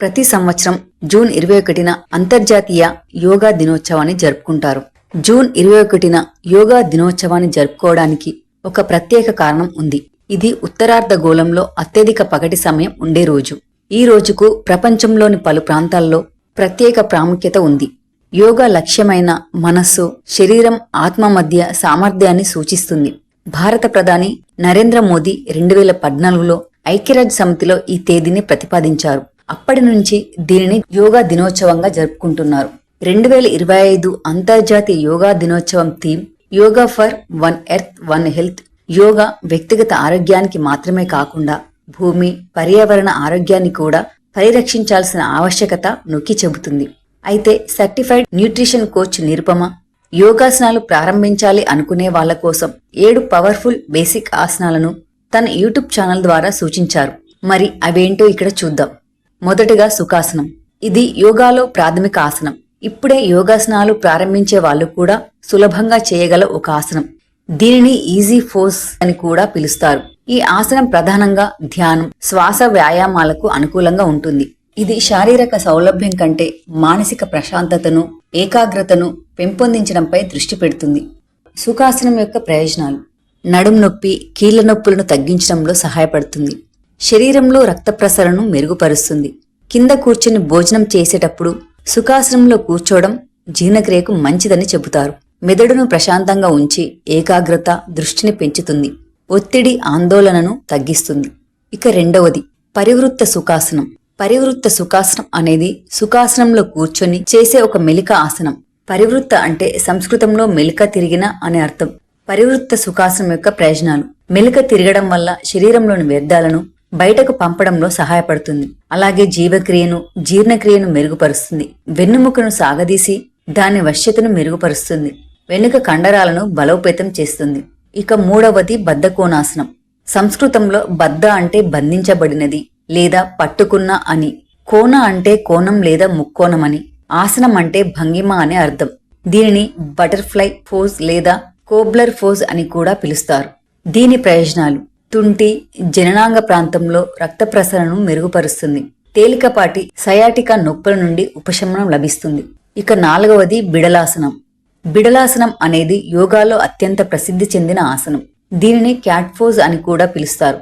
ప్రతి సంవత్సరం జూన్ ఇరవై ఒకటిన అంతర్జాతీయ యోగా దినోత్సవాన్ని జరుపుకుంటారు. జూన్ ఇరవై ఒకటిన యోగా దినోత్సవాన్ని జరుపుకోవడానికి ఒక ప్రత్యేక కారణం ఉంది. ఇది ఉత్తరార్ధ గోళంలో అత్యధిక పగటి సమయం ఉండే రోజు. ఈ రోజుకు ప్రపంచంలోని పలు ప్రాంతాల్లో ప్రత్యేక ప్రాముఖ్యత ఉంది. యోగా లక్ష్యమైన మనస్సు శరీరం ఆత్మ మధ్య సామర్థ్యాన్ని సూచిస్తుంది. భారత ప్రధాని నరేంద్ర మోదీ రెండు వేల పద్నాలుగులో ఐక్యరాజ్య సమితిలో ఈ తేదీని ప్రతిపాదించారు. అప్పటి నుంచి దీనిని యోగా దినోత్సవంగా జరుపుకుంటున్నారు. రెండు వేల ఇరవై ఐదు అంతర్జాతీయ యోగా దినోత్సవం theme yoga for one earth one health yoga వ్యక్తిగత ఆరోగ్యానికి మాత్రమే కాకుండా భూమి పర్యావరణ ఆరోగ్యాన్ని కూడా పరిరక్షించాల్సిన ఆవశ్యకత నొక్కి చెబుతుంది. అయితే సర్టిఫైడ్ న్యూట్రిషన్ కోచ్ నిరుపమ యోగాసనాలు ప్రారంభించాలి అనుకునే వాళ్ళ కోసం ఏడు పవర్ఫుల్ బేసిక్ ఆసనాలను తన యూట్యూబ్ ఛానల్ ద్వారా సూచించారు. మరి అవేంటో ఇక్కడ చూద్దాం. మొదటిగా సుఖాసనం. ఇది యోగాలో ప్రాథమిక ఆసనం. ఇప్పుడే యోగాసనాలు ప్రారంభించే వాళ్ళు కూడా సులభంగా చేయగల ఒక ఆసనం. దీనిని ఈజీ ఫోర్స్ అని కూడా పిలుస్తారు. ఈ ఆసనం ప్రధానంగా ధ్యానం శ్వాస వ్యాయామాలకు అనుకూలంగా ఉంటుంది. ఇది శారీరక సౌలభ్యం కంటే మానసిక ప్రశాంతతను ఏకాగ్రతను పెంపొందించడంపై దృష్టి పెడుతుంది. సుఖాసనం యొక్క ప్రయోజనాలు. నడుం నొప్పి కీళ్ళ నొప్పులను తగ్గించడంలో సహాయపడుతుంది. శరీరంలో రక్త ప్రసరణను మెరుగుపరుస్తుంది. కింద కూర్చుని భోజనం చేసేటప్పుడు సుఖాసనంలో కూర్చోవడం జీర్ణక్రియకు మంచిదని చెబుతారు. మెదడును ప్రశాంతంగా ఉంచి ఏకాగ్రత దృష్టిని పెంచుతుంది. ఒత్తిడి ఆందోళనను తగ్గిస్తుంది. ఇక రెండవది పరివృత్త సుఖాసనం. పరివృత్త సుఖాసనం అనేది సుఖాసనంలో కూర్చొని చేసే ఒక మెలిక ఆసనం. పరివృత్త అంటే సంస్కృతంలో మెలిక తిరిగిన అనే అర్థం. పరివృత్త సుఖాసనం యొక్క ప్రయోజనాలు. మెలిక తిరగడం వల్ల శరీరంలోని వ్యర్థాలను బయటకు పంపడంలో సహాయపడుతుంది. అలాగే జీవక్రియను జీర్ణక్రియను మెరుగుపరుస్తుంది. వెన్నుముకను సాగదీసి దాని వశ్యతను మెరుగుపరుస్తుంది. వెనుక కండరాలను బలోపేతం చేస్తుంది. ఇక మూడవది బద్ధకోణాసనం. సంస్కృతంలో బద్ధ అంటే బంధించబడినది లేదా పట్టుకున్న అని. కోణ అంటే కోణం లేదా ముక్కోణం అని. ఆసనం అంటే భంగిమ అనే అర్థం. దీనిని బటర్ఫ్లై ఫోజ్ లేదా కోబ్లర్ ఫోజ్ అని కూడా పిలుస్తారు. దీని ప్రయోజనాలు. తుంటి జననాంగ ప్రాంతంలో రక్త ప్రసరణను మెరుగుపరుస్తుంది. తేలికపాటి సయాటికా నొప్పుల నుండి ఉపశమనం లభిస్తుంది. ఇక నాలుగవది బిడలాసనం. బిడలాసనం అనేది యోగాలో అత్యంత ప్రసిద్ధి చెందిన ఆసనం. దీనిని క్యాట్ఫోజ్ అని కూడా పిలుస్తారు.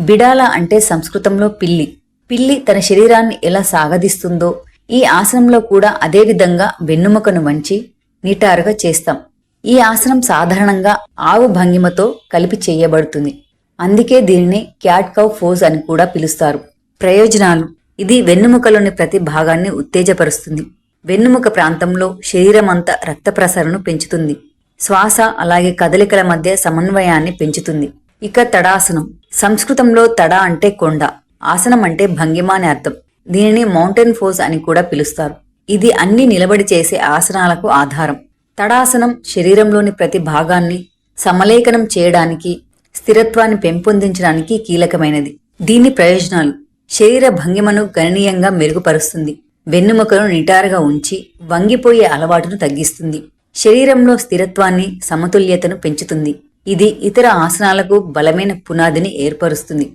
బిడాల అంటే సంస్కృతంలో పిల్లి. పిల్లి తన శరీరాన్ని ఎలా సాగదీస్తుందో ఈ ఆసనంలో కూడా అదే విధంగా వెన్నుముకను వంచి నిటారుగా చేస్తాం. ఈ ఆసనం సాధారణంగా ఆవు భంగిమతో కలిపి చేయబడుతుంది. అందుకే దీనిని క్యాట్ కౌ ఫోజ్ అని కూడా పిలుస్తారు. ప్రయోజనాలు. ఇది వెన్నుముకలోని ప్రతి భాగాన్ని ఉత్తేజపరుస్తుంది. వెన్నుముక ప్రాంతంలో శరీరమంతా రక్త ప్రసరణను పెంచుతుంది. శ్వాస అలాగే కదలికల మధ్య సమన్వయాన్ని పెంచుతుంది. ఇక తడాసనం. సంస్కృతంలో తడ అంటే కొండ. ఆసనం అంటే భంగిమ అని అర్థం. దీనిని మౌంటైన్ ఫోజ్ అని కూడా పిలుస్తారు. ఇది అన్ని నిలబడి చేసే ఆసనాలకు ఆధారం. తడాసనం శరీరంలోని ప్రతి భాగాన్ని సమలేఖనం చేయడానికి స్థిరత్వాన్ని పెంపొందించడానికి కీలకమైనది. దీని ప్రయోజనాలు శరీర భంగిమను గణనీయంగా మెరుగుపరుస్తుంది. వెన్నుముకను నిటారుగా ఉంచి వంగిపోయే అలవాటును తగ్గిస్తుంది. శరీరంలో స్థిరత్వాన్ని సమతుల్యతను పెంచుతుంది. ఇది ఇతర ఆసనాలకు బలమైన పునాదిని ఏర్పరుస్తుంది.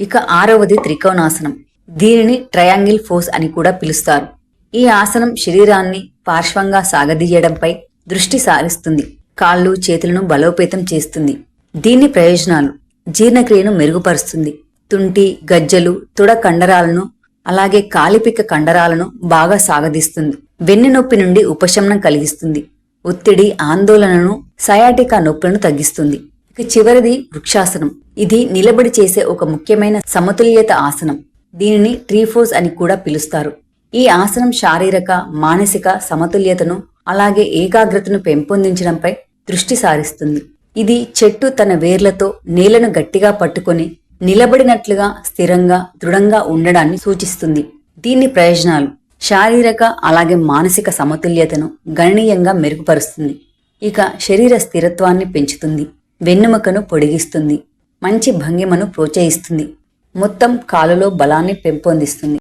ఇక ఆరవది త్రికోణాసనం. దీనిని ట్రయాంగిల్ ఫోర్స్ అని కూడా పిలుస్తారు. ఈ ఆసనం శరీరాన్ని పార్శ్వంగా సాగదీయడంపై దృష్టి సారిస్తుంది. కాళ్ళు చేతులను బలోపేతం చేస్తుంది. దీని ప్రయోజనాలు జీర్ణక్రియను మెరుగుపరుస్తుంది. తుంటి గజ్జలు తుడ కండరాలను అలాగే కాలిపిక కండరాలను బాగా సాగదీస్తుంది. వెన్నెనొప్పి నుండి ఉపశమనం కలిగిస్తుంది. ఒత్తిడి ఆందోళనను సయాటికా నొప్పులను తగ్గిస్తుంది. ఇక చివరిది వృక్షాసనం. ఇది నిలబడి చేసే ఒక ముఖ్యమైన సమతుల్యత ఆసనం. దీనిని ట్రీఫోజ్ అని కూడా పిలుస్తారు. ఈ ఆసనం శారీరక మానసిక సమతుల్యతను అలాగే ఏకాగ్రతను పెంపొందించడంపై దృష్టి సారిస్తుంది. ఇది చెట్టు తన వేర్లతో నేలను గట్టిగా పట్టుకొని నిలబడినట్లుగా స్థిరంగా దృఢంగా ఉండడాన్ని సూచిస్తుంది. దీని ప్రయోజనాలు శారీరక అలాగే మానసిక సమతుల్యతను గణనీయంగా మెరుగుపరుస్తుంది. ఇక శరీర స్థిరత్వాన్ని పెంచుతుంది. వెన్నెముకను పొడిగిస్తుంది. మంచి భంగిమను ప్రోత్సహిస్తుంది. మొత్తం కాలులో బలాన్ని పెంపొందిస్తుంది.